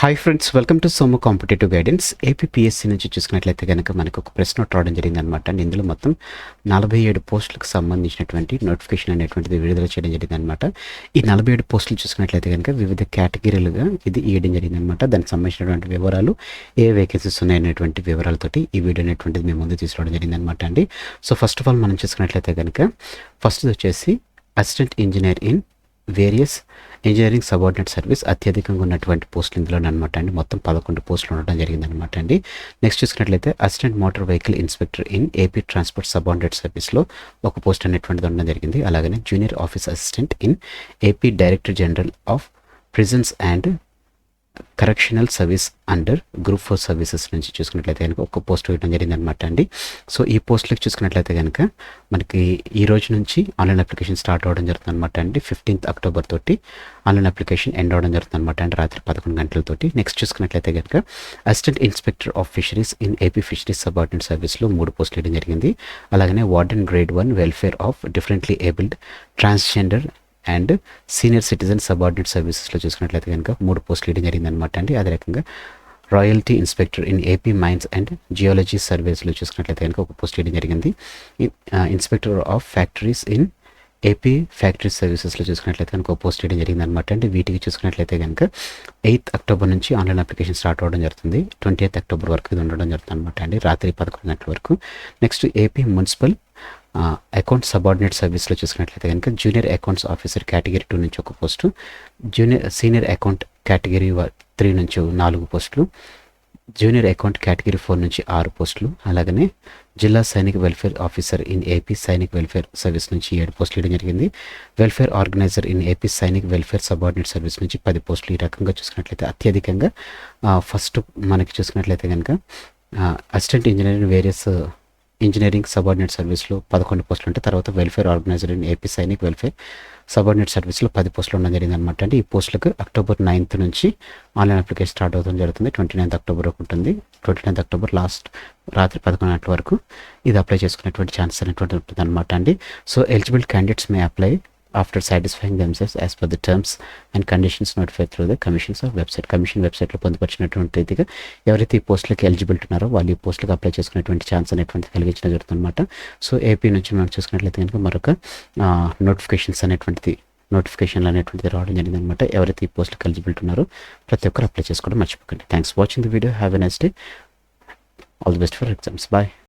Hi friends welcome to Somu competitive guidance APSC నుంచి చూసుకున్నట్లయితే కనుక మనకు ఒక ప్రశ్న నోట్ రావడం జరిగింది అనమాట ఇందులో మొత్తం నలభై ఏడు పోస్టులకు సంబంధించినటువంటి నోటిఫికేషన్ అనేటువంటిది విడుదల చేయడం జరిగింది అనమాట ఈ నలభై ఏడు పోస్టులు చూసుకున్నట్లయితే కనుక వివిధ కేటగిరీలుగా ఇది ఇవ్వడం జరిగింది అనమాట దానికి సంబంధించినటువంటి వివరాలు ఏ వేకెన్సీస్ ఉన్నాయనేటువంటి వివరాలతోటి ఈ వీడియో అనేటువంటిది మేము ముందు తీసుకురావడం జరిగింది అనమాట అండి. సో ఫస్ట్ ఆఫ్ ఆల్ మనం చూసుకున్నట్లయితే కనుక ఫస్ట్ వచ్చేసి assistant engineer in various engineering subordinate service అత్యధికంగా ఉన్నటువంటి పోస్టులు ఇందులో అనమాట అండి. మొత్తం పదకొండు పోస్టులు ఉండడం జరిగిందనమాట అండి. నెక్స్ట్ చూసుకున్నట్లయితే assistant motor vehicle inspector in AP transport subordinate సర్వీస్లో ఒక పోస్ట్ అనేటువంటిది ఉండడం జరిగింది. అలాగనే junior office assistant in AP director general of prisons and correctional service under group four services నుంచి చూసుకున్నట్లయితే కనుక ఒక పోస్ట్ వేయడం జరిగింది అనమాట అండి. సో ఈ పోస్టులకు చూసుకున్నట్లయితే కనుక మనకి ఈ రోజు నుంచి ఆన్లైన్ అప్లికేషన్ స్టార్ట్ అవ్వడం జరుగుతుంది అనమాట అండి. ఫిఫ్టీన్త్ అక్టోబర్ తోటి ఆన్లైన్ అప్లికేషన్ ఎండ్ అవ్వడం జరుగుతుంది అనమాట అండి రాత్రి పదకొండు గంటలతోటి నెక్స్ట్ చూసుకున్నట్లయితే కనుక assistant inspector of fisheries in AP fisheries subordinate సర్వీస్లో మూడు పోస్టులు వేయడం జరిగింది. అలాగనే warden grade one welfare of differently abled transgender and senior citizen subordinate సర్వీసెస్లో చూసుకున్నట్లయితే కనుక మూడు పోస్ట్ లీడింగ్ జరిగింది అనమాట అండి. అదే రకంగా royalty inspector in AP mines and geology సర్వీస్లో చూసుకున్నట్లయితే కనుక ఒక పోస్ట్ లీడింగ్ జరిగింది. Inspector of factories in AP factory సర్వీసెస్లో చూసుకున్నట్లయితే కనుక పోస్ట్ వేయడం జరిగింది అనమాట అండి. వీటికి చూసుకున్నట్లయితే కనుక ఎయిత్ అక్టోబర్ నుంచి ఆన్లైన్ అప్లికేషన్ స్టార్ట్ అవ్వడం జరుగుతుంది. ట్వంటీ ఎయిత్ అక్టోబర్ వరకు ఇది ఉండడం జరుగుతుంది అనమాట అండి. రాత్రి పదకొండు గంటల వరకు. Next AP municipal account subordinate సర్వీస్లో చూసుకున్నట్లయితే కనుక junior accounts officer category two నుంచి ఒక post junior senior account category three నుంచి నాలుగు పోస్టులు జూనియర్ అకౌంట్ కేటగిరీ ఫోర్ నుంచి ఆరు పోస్టులు అలాగనే జిల్లా Sainik welfare officer in AP Sainik welfare service నుంచి ఏడు పోస్టులు ఇవ్వడం జరిగింది. Welfare organizer in AP Sainik welfare subordinate service నుంచి పది పోస్టులు ఈ రకంగా చూసుకున్నట్లయితే అత్యధికంగా ఫస్ట్ మనకి చూసుకున్నట్లయితే కనుక assistant engineering various engineering subordinate సర్వీస్లో పదకొండు పోస్టులు ఉంటాయి తర్వాత welfare organizer in AP Sainik welfare subordinate సర్వీస్లో పది పోస్టులు ఉండడం జరిగింది అనమాట అంటే ఈ పోస్టులకు అక్టోబర్ నైన్త్ నుంచి ఆన్లైన్ అప్లికేషన్ స్టార్ట్ అవుతుంది జరుగుతుంది. ట్వంటీ నైన్త్ అక్టోబర్ వరకు ఉంటుంది. ట్వంటీ నైన్త్ అక్టోబర్ లాస్ట్ రాత్రి పదకొండు గంటల వరకు ఇది అప్లై చేసుకునేటువంటి ఛాన్స్ అనేటువంటి ఉంటుంది అనమాట అండి. So eligible candidates may apply after satisfying themselves as per the terms and conditions notify through the commissions of website commission వెబ్సైట్లో పొందుపరిచినటువంటి రీతిగా ఎవరైతే ఈ పోస్టులకు ఎలిజిబిలిటీ ఉన్నారో వాళ్ళు ఈ పోస్టులకు అప్లై చేసుకునేటువంటి ఛాన్స్ అనేటువంటి కలిగించడం జరుగుతుందన్నమాట. సో ఏపీ నుంచి మనం చూసుకున్నట్లయితే కనుక మరొక నోటిఫికేషన్స్ అనేటువంటిది నోటిఫికేషన్లు అనేటువంటిది రావడం జరిగింది అనమాట ఎవరైతే ఈ పోస్టులకు ఎలిజిబిలిటీ ఉన్నారో ప్రతి ఒక్కరు అప్లై చేసుకోవడం మర్చిపోకండి. Thanks watching the video have a next day all the best for exams bye